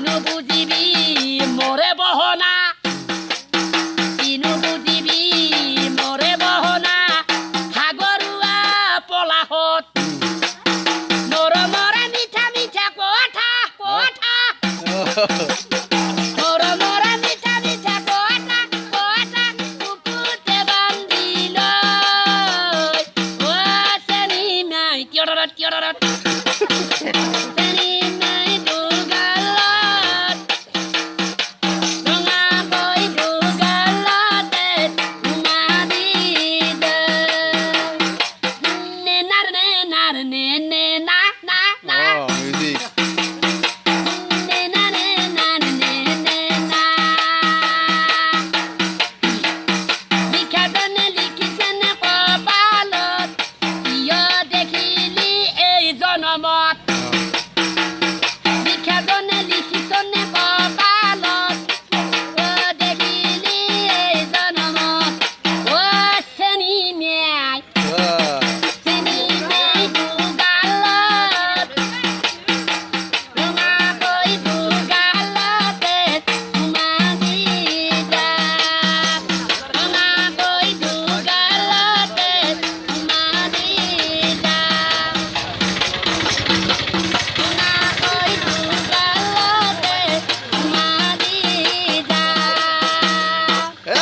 ইনু বুঝিবি, মরে বহনা ইনু বুঝিবি, মরে বহনা সাগৰুৱা পলাহত। মৰমৰে মিঠা মিঠা কথা কথা কিয় কিয় And then I.